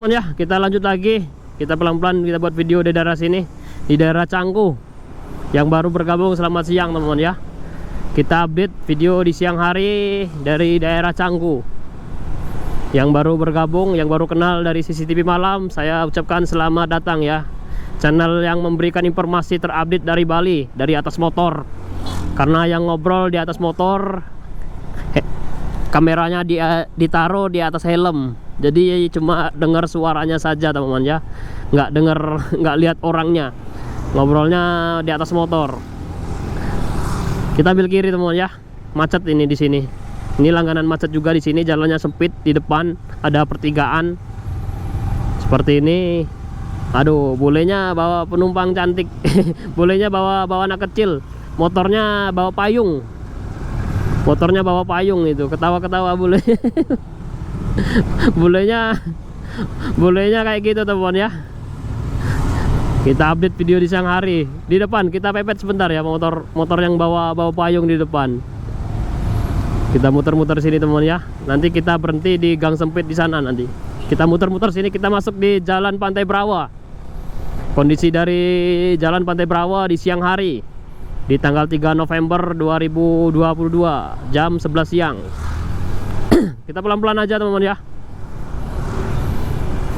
teman ya kita lanjut lagi. Kita pelan-pelan kita buat video di daerah sini di daerah Canggu yang baru bergabung. Selamat siang teman-teman ya. Kita update video di siang hari dari daerah Canggu. Yang baru bergabung yang baru kenal dari CCTV malam saya ucapkan selamat datang ya. Channel yang memberikan informasi terupdate dari Bali dari atas motor. Karena yang ngobrol di atas motor kameranya di, ditaruh di atas helm jadi cuma dengar suaranya saja teman-teman ya. Nggak dengar nggak lihat orangnya. Ngobrolnya di atas motor. Kita ambil kiri teman-teman ya. Macet ini di sini. Ini langganan macet juga di sini. Jalannya sempit di depan. Ada pertigaan. Seperti ini. Aduh bolehnya bawa penumpang cantik. Bolehnya bawa bawa anak kecil. Motornya bawa payung. Motornya bawa payung itu. Ketawa-ketawa boleh bolehnya bolehnya kayak gitu teman ya. Kita update video di siang hari. Di depan kita pepet sebentar ya motor motor yang bawa bawa payung di depan. Kita muter-muter sini teman ya. Nanti kita berhenti di gang sempit di sana nanti. Kita muter-muter sini kita masuk di jalan Pantai Brawa. Kondisi dari jalan Pantai Brawa di siang hari di tanggal 3 November 2022 jam 11 siang kita pelan-pelan aja teman-teman ya.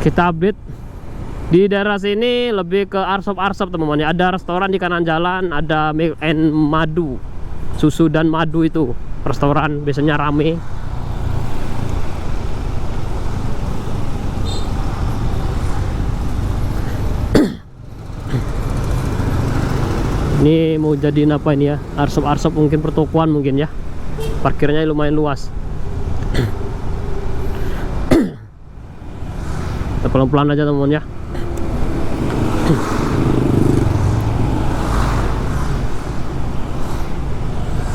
Kita update. Di daerah sini lebih ke arsop-arsop teman-teman ya. Ada restoran di kanan jalan ada milk and madu. Susu dan madu itu. Restoran biasanya rame. Ini mau jadiin apa ini ya? Arsop-arsop mungkin pertokoan mungkin ya. Parkirnya lumayan luas pelan-pelan aja teman-teman ya.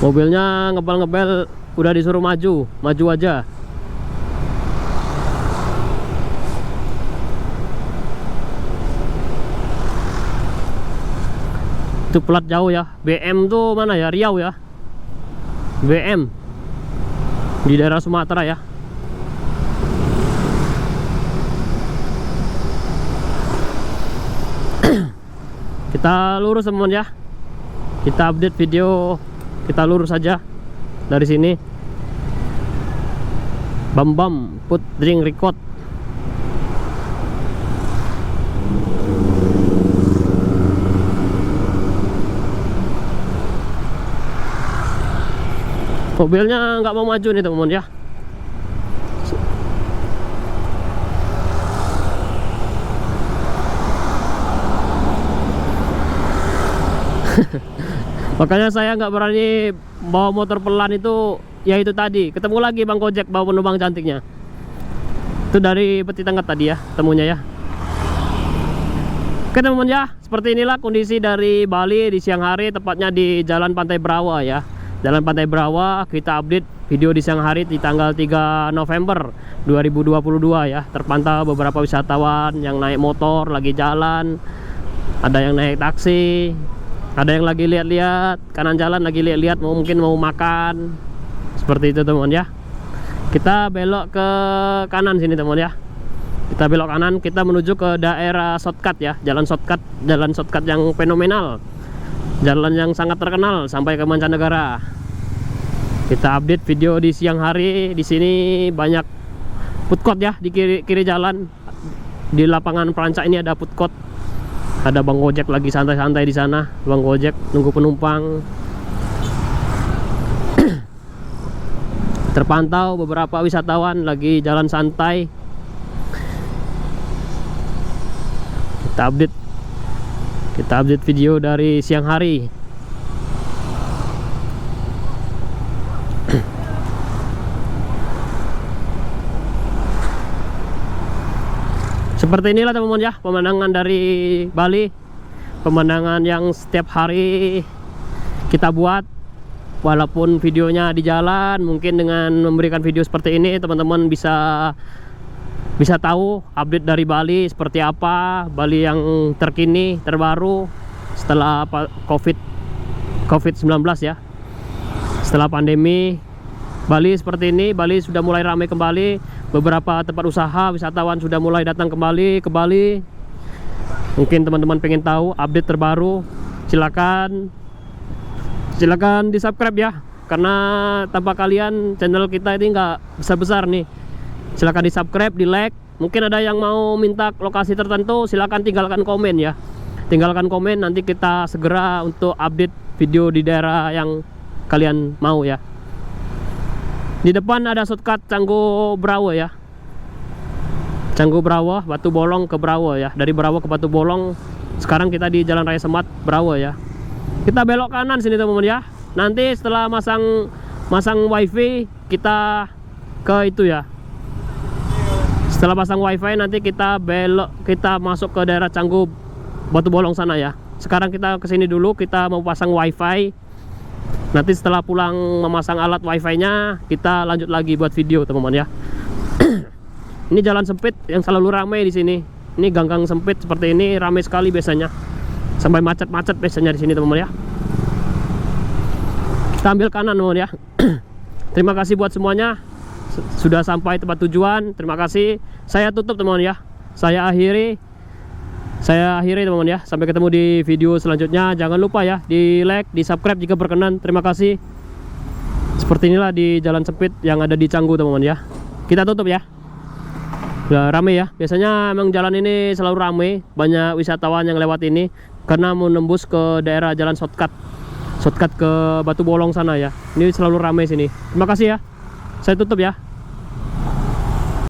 Mobilnya ngebel-ngebel udah disuruh maju. Maju aja. Itu plat jauh ya. BM tuh mana ya? Riau ya. BM di daerah Sumatera ya kita lurus teman ya. Kita update video. Kita lurus saja dari sini. Bam Bam. Put drink record. Mobilnya nggak mau maju nih teman-teman ya makanya saya nggak berani bawa motor pelan itu ya itu tadi. Ketemu lagi bang Gojek bawa penumpang cantiknya. Itu dari peti tengah tadi ya temunya ya. Oke teman-teman ya seperti inilah kondisi dari Bali di siang hari tepatnya di Jalan Pantai Brawa ya. Jalan Pantai Brawa kita update video di siang hari di tanggal 3 November 2022 ya. Terpantau beberapa wisatawan yang naik motor lagi jalan ada yang naik taksi ada yang lagi lihat-lihat kanan jalan lagi lihat-lihat mau mungkin mau makan. Seperti itu teman ya. Kita belok ke kanan sini teman ya. Kita belok kanan kita menuju ke daerah shortcut ya. Jalan shortcut jalan shortcut yang fenomenal. Jalan yang sangat terkenal sampai ke mancanegara. Kita update video di siang hari. Di sini banyak food court ya di kiri kiri jalan. Di lapangan perancak ini ada food court ada bang Gojek lagi santai-santai di sana. Bang Gojek nunggu penumpang. Terpantau beberapa wisatawan lagi jalan santai. Kita update kita update video dari siang hari seperti inilah teman-teman ya pemandangan dari Bali. Pemandangan yang setiap hari kita buat. Walaupun videonya di jalan mungkin dengan memberikan video seperti ini teman-teman bisa bisa tahu update dari Bali seperti apa Bali yang terkini terbaru setelah covid covid-19 ya. Setelah pandemi Bali seperti ini Bali sudah mulai ramai kembali beberapa tempat usaha wisatawan sudah mulai datang kembali ke Bali. Mungkin teman-teman pengen tahu update terbaru silakan silakan di subscribe ya. Karena tanpa kalian channel kita ini nggak besar-besar nih. Silakan di subscribe di like mungkin ada yang mau minta lokasi tertentu silakan tinggalkan komen ya. Tinggalkan komen nanti kita segera untuk update video di daerah yang kalian mau ya di depan ada shortcut Canggu Brawo ya. Canggu Brawo Batu Bolong ke Brawo ya. Dari Brawo ke Batu Bolong sekarang kita di Jalan Raya Semat Brawo ya. Kita belok kanan sini teman-teman ya. Nanti setelah masang masang wifi kita ke itu ya. Setelah pasang wifi nanti kita belok kita masuk ke daerah Canggu Batu Bolong sana ya. Sekarang kita ke sini dulu kita mau pasang wifi nanti setelah pulang memasang alat wifi nya kita lanjut lagi buat video teman-teman ya. Ini jalan sempit yang selalu ramai di sini. Ini ganggang sempit seperti ini ramai sekali biasanya. Sampai macet-macet biasanya di sini teman-teman ya. Kita ambil kanan teman ya. Terima kasih buat semuanya. Sudah sampai tempat tujuan. Terima kasih. Saya tutup teman ya. Saya akhiri saya akhiri teman-teman ya. Sampai ketemu di video selanjutnya. Jangan lupa ya di like di subscribe jika berkenan. Terima kasih. Seperti inilah di jalan sempit yang ada di Canggu teman-teman ya. Kita tutup ya. Udah rame ya. Biasanya emang jalan ini selalu rame. Banyak wisatawan yang lewat ini karena mau nembus ke daerah jalan shortcut shortcut ke Batu Bolong sana ya. Ini selalu ramai sini. Terima kasih ya. Saya tutup ya